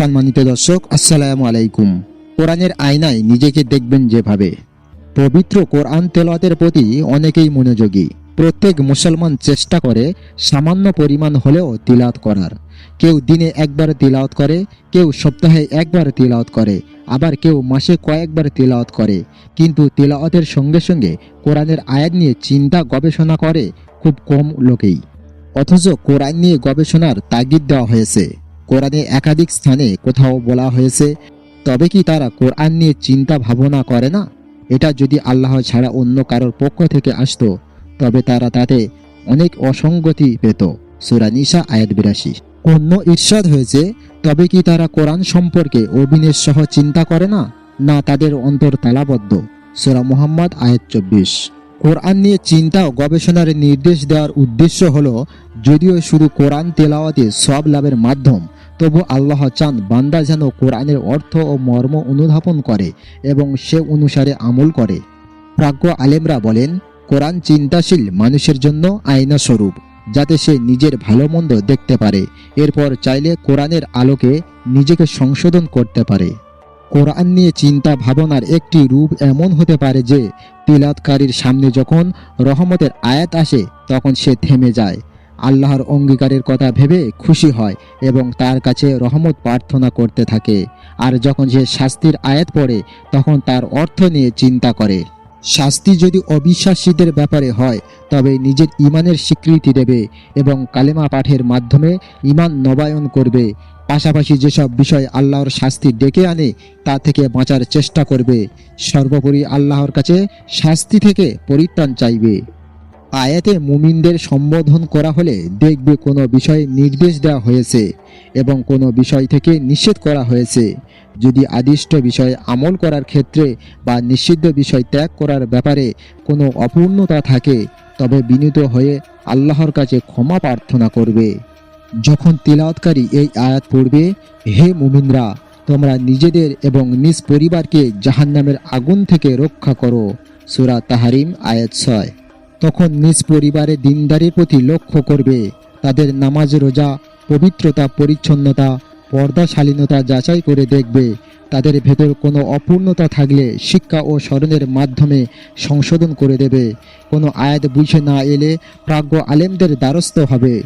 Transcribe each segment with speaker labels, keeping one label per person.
Speaker 1: সম্মানিত দর্শক, আসসালামু আলাইকুম। কোরআনের আয়নায় নিজেকে দেখবেন যেভাবে। পবিত্র কোরআন তেলাওয়াতের প্রতি অনেকেই মনোযোগী। প্রত্যেক মুসলমান চেষ্টা করে সামান্য পরিমাণ হলেও তিলাওয়াত করার। কেউ দিনে একবার তিলাওয়াত করে, কেউ সপ্তাহে একবার তিলাওয়াত করে, আবার কেউ মাসে কয়েকবার তিলাওয়াত করে। কিন্তু তিলাওয়াতের সঙ্গে সঙ্গে কোরআনের আয়াত নিয়ে চিন্তা, গবেষণা করে খুব কম লোকেই। অথচ কোরআন নিয়ে গবেষণার তাগিদ দেওয়া হয়েছে। কোরআনে একাধিক স্থানে কোথাও বলা হয়েছে, তবে কি তারা কোরআন নিয়ে চিন্তা ভাবনা করে না? এটা যদি আল্লাহ ছাড়া অন্য কারোর পক্ষ থেকে আসতো, তবে তারা তাতে অনেক অসঙ্গতি পেত। সুরানিসা আয়াত বিরাশি। অন্য ঈর্ষাদ হয়েছে, তবে কি তারা কোরআন সম্পর্কে অভিনয় সহ চিন্তা করে না? না তাদের অন্তর তালাবদ্ধ। সুরা মুহাম্মদ আয়াত চব্বিশ। কোরআন নিয়ে চিন্তা ও গবেষণার নির্দেশ দেওয়ার উদ্দেশ্য হল, যদিও শুধু কোরআন তেলাওয়াতে সব লাভের মাধ্যম, তবু আল্লাহ চান বান্দা যেন কোরআনের অর্থ ও মর্ম অনুধাবন করে এবং সে অনুসারে আমল করে। প্রাজ্ঞ আলেমরা বলেন, কোরআন চিন্তাশীল মানুষের জন্য আয়না স্বরূপ, যাতে সে নিজের ভালো মন্দ দেখতে পারে। এরপর চাইলে কোরআনের আলোকে নিজেকে সংশোধন করতে পারে। কোরআন নিয়ে চিন্তা ভাবনার একটি রূপ এমন হতে পারে যে তিলাতকারীর সামনে যখন রহমতের আয়াত আসে, তখন সে থেমে যায়। আল্লাহর অঙ্গীকারের কথা ভেবে খুশি হয় এবং তার কাছে রহমত প্রার্থনা করতে থাকে। আর যখন সে শাস্তির আয়াত পড়ে, তখন তার অর্থ নিয়ে চিন্তা করে। শাস্তি যদি অবিশ্বাসীদের ব্যাপারে হয়, তবে নিজের ইমানের স্বীকৃতি দেবে এবং কালেমা পাঠের মাধ্যমে ইমান নবায়ন করবে। পাশাপাশি যেসব বিষয় আল্লাহর শাস্তি ডেকে আনে, তা থেকে বাঁচার চেষ্টা করবে। সর্বোপরি আল্লাহর কাছে শাস্তি থেকে পরিত্রাণ চাইবে। আয়াতে মুমিনদের সম্বোধন করা হলে দেখবে কোনো বিষয়ে নির্দেশ দেওয়া হয়েছে এবং কোনো বিষয় থেকে নিষেধ করা হয়েছে। যদি আদিষ্ট বিষয়ে আমল করার ক্ষেত্রে বা নিষিদ্ধ বিষয় ত্যাগ করার ব্যাপারে কোনো অপূর্ণতা থাকে, তবে বিনীত হয়ে আল্লাহর কাছে ক্ষমা প্রার্থনা করবে। যখন তিলাওয়াতকারী এই আয়াত পড়বে, হে মুমিনরা, তোমরা নিজেদের এবং নিজ পরিবারকে জাহান্নামের আগুন থেকে রক্ষা করো। সুরা তাহারিম, আয়াত ছয়। তখন নিজ পরিবারে দিনদারির প্রতি লক্ষ্য করবে। তাদের নামাজ রোজা, পবিত্রতা, পরিচ্ছন্নতা পর্দাশালীনতা যাচাই করে দেখবে। তাদের ভেতর কোনো অপূর্ণতা থাকলে শিক্ষা ও স্মরণের মাধ্যমে সংশোধন করে দেবে। কোনো আয়াত বুঝে না এলে প্রাজ্ঞ আলেমদের দ্বারস্থ হবে।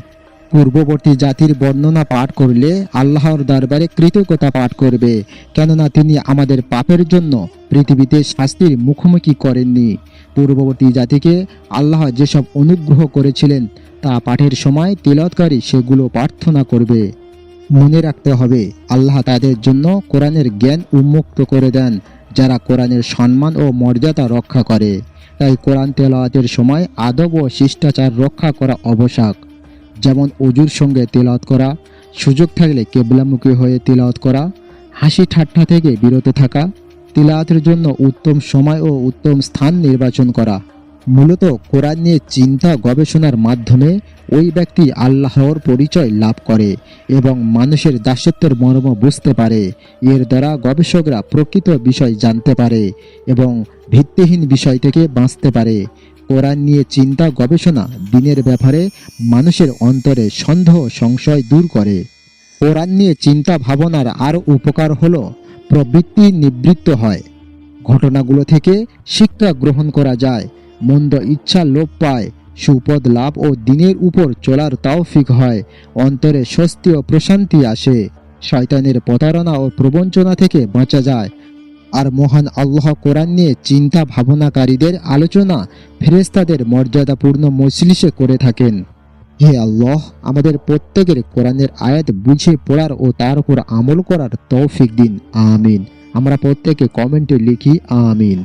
Speaker 1: পূর্ববর্তী জাতির বর্ণনা পাঠ করলে আল্লাহর দরবারে কৃতজ্ঞতা পাঠ করবে। কেননা তিনি আমাদের পাপের জন্য পৃথিবীতে শাস্তির মুখোমুখি করেননি। পূর্ববর্তী জাতিকে আল্লাহ যেসব অনুগ্রহ করেছিলেন, তা পাঠের সময় তিলৎকারী সেগুলো প্রার্থনা করবে। মনে রাখতে হবে, আল্লাহ তাদের জন্য কোরআনের জ্ঞান উন্মুক্ত করে দেন, যারা কোরআনের সম্মান ও মর্যাদা রক্ষা করে। তাই কোরআন তেলাওয়াতের সময় আদব ও শিষ্টাচার রক্ষা করা আবশ্যক। যেমন অজুর সঙ্গে তেলাওয়াত করা, সুযোগ থাকলে কেবলামুখী হয়ে তেলাওয়াত করা, হাসি ঠাট্টা থেকে বিরত থাকা, তিলাওয়াতের জন্য উত্তম সময় ও উত্তম স্থান নির্বাচন করা। মূলত কোরআন নিয়ে চিন্তা গবেষণার মাধ্যমে ওই ব্যক্তি আল্লাহর পরিচয় লাভ করে এবং মানুষের দাসত্বের মর্ম বুঝতে পারে। এর দ্বারা গবেষকরা প্রকৃত বিষয় জানতে পারে এবং ভিত্তিহীন বিষয় থেকে বাঁচতে পারে। কোরআন নিয়ে চিন্তা গবেষণা দিনের ব্যাপারে মানুষের অন্তরে সন্দেহ, সংশয় দূর করে। কোরআন নিয়ে চিন্তা ভাবনার আরও উপকার হলো, প্রবৃত্তি নিবৃত্ত হয়। ঘটনাগুলো থেকে শিক্ষা গ্রহণ করা যায়, মন্দ ইচ্ছা লোপ পায়, সুপদ লাভ ও দিনের উপর চলার তাওফিক হয়, অন্তরে স্বস্তি ও প্রশান্তি আসে। শয়তানের প্রতারণা ও প্রবঞ্চনা থেকে বাঁচা যায় আর মহান আল্লাহ কোরআন নিয়ে চিন্তা ভাবনাকারীদের আলোচনা ফেরেস্তাদের মর্যাদাপূর্ণ মজলিসে করে থাকেন। হে আল্লাহ, আমাদের প্রত্যেকের কোরআনের আয়াত বুঝে পড়ার ও তার উপর আমল করার তৌফিক দিন। আমিন। আমরা প্রত্যেকে কমেন্টে লিখি, আমিন।